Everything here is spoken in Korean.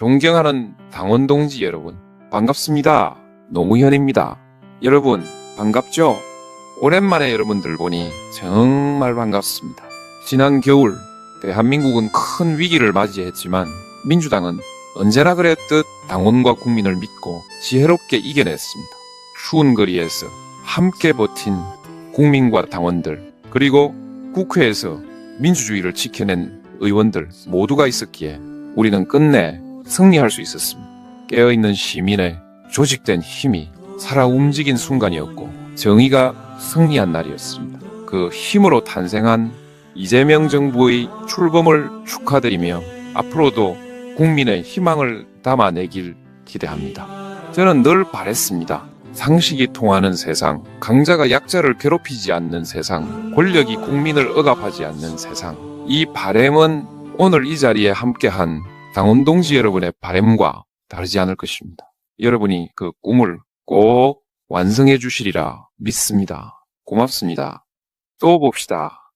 존경하는 당원 동지 여러분, 반갑습니다. 노무현입니다. 여러분, 반갑죠? 오랜만에 여러분들 보니 정말 반갑습니다. 지난 겨울, 대한민국은 큰 위기를 맞이했지만 민주당은 언제나 그랬듯 당원과 국민을 믿고 지혜롭게 이겨냈습니다. 추운 거리에서 함께 버틴 국민과 당원들, 그리고 국회에서 민주주의를 지켜낸 의원들 모두가 있었기에 우리는 끝내 승리할 수 있었습니다. 깨어있는 시민의 조직된 힘이 살아 움직인 순간이었고 정의가 승리한 날이었습니다. 그 힘으로 탄생한 이재명 정부의 출범을 축하드리며 앞으로도 국민의 희망을 담아내길 기대합니다. 저는 늘 바랬습니다. 상식이 통하는 세상, 강자가 약자를 괴롭히지 않는 세상, 권력이 국민을 억압하지 않는 세상. 이 바램은 오늘 이 자리에 함께한 당원 동지 여러분의 바램과 다르지 않을 것입니다. 여러분이 그 꿈을 꼭 완성해 주시리라 믿습니다. 고맙습니다. 또 봅시다.